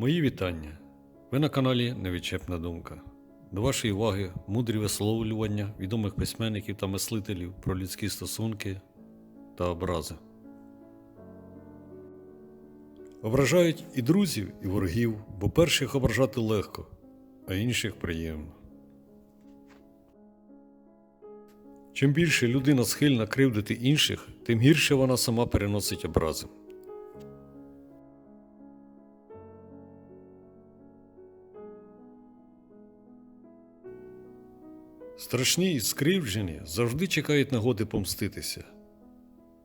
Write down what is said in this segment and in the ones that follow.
Мої вітання. Ви на каналі Невідчепна думка. До вашої уваги мудрі висловлювання відомих письменників та мислителів про людські стосунки та образи. Ображають і друзів, і ворогів, бо перших ображати легко, а інших приємно. Чим більше людина схильна кривдити інших, тим гірше вона сама переносить образи. Страшні і скривджені завжди чекають нагоди помститися.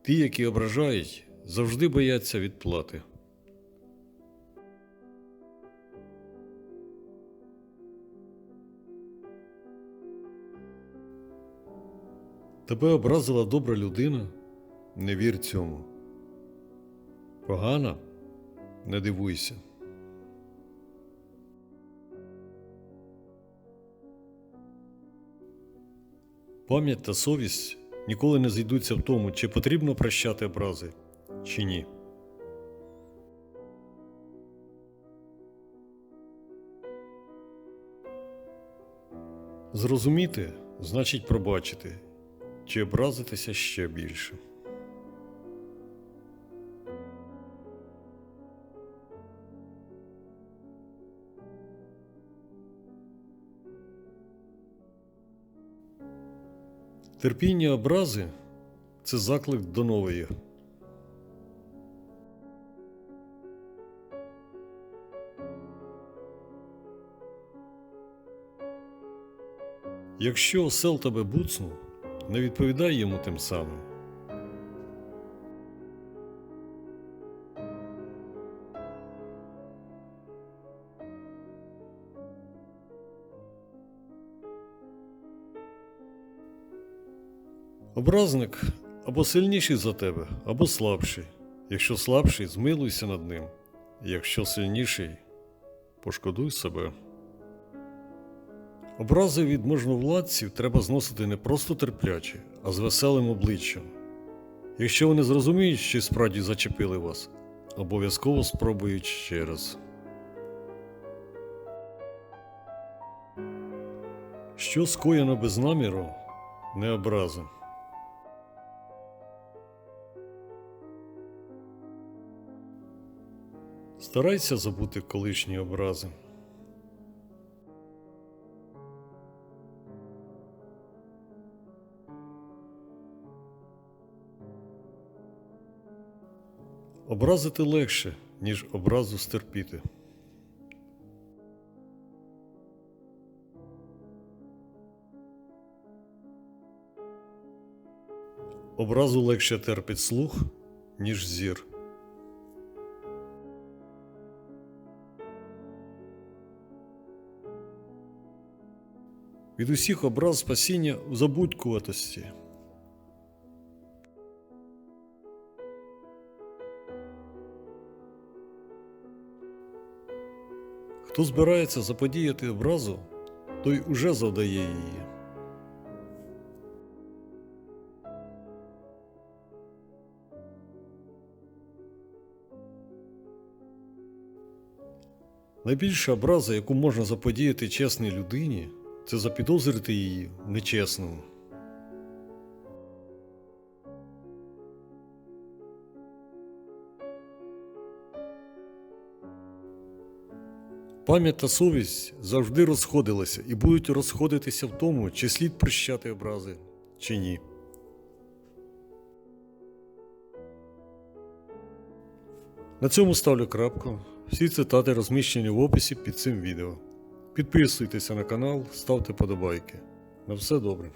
Ті, які ображають, завжди бояться відплати. Тебе образила добра людина? Не вір цьому. Погана? Не дивуйся. Пам'ять та совість ніколи не зійдуться в тому, чи потрібно прощати образи, чи ні. Зрозуміти значить пробачити, чи образитися ще більше. Терпіння образи це заклик до нової. Якщо осел тебе буцнув, не відповідай йому тим самим. Образник або сильніший за тебе, або слабший. Якщо слабший, змилуйся над ним. Якщо сильніший, пошкодуй себе. Образи від можновладців треба зносити не просто терпляче, а з веселим обличчям. Якщо вони зрозуміють, що справді зачепили вас, обов'язково спробують ще раз. Що скоєно без наміру, не образа. Старайся забути колишні образи. Образити легше, ніж образу стерпіти. Образу легше терпить слух, ніж зір. Від усіх образ спасіння у забудькуватості. Хто збирається заподіяти образу, той уже завдає її. Найбільша образа, яку можна заподіяти чесній людині, це запідозрити її в нечесному. Пам'ять та совість завжди розходилися і будуть розходитися в тому, чи слід прощати образи, чи ні. На цьому ставлю крапку. Всі цитати розміщені в описі під цим відео. Підписуйтеся на канал, ставте подобайки. На все добре.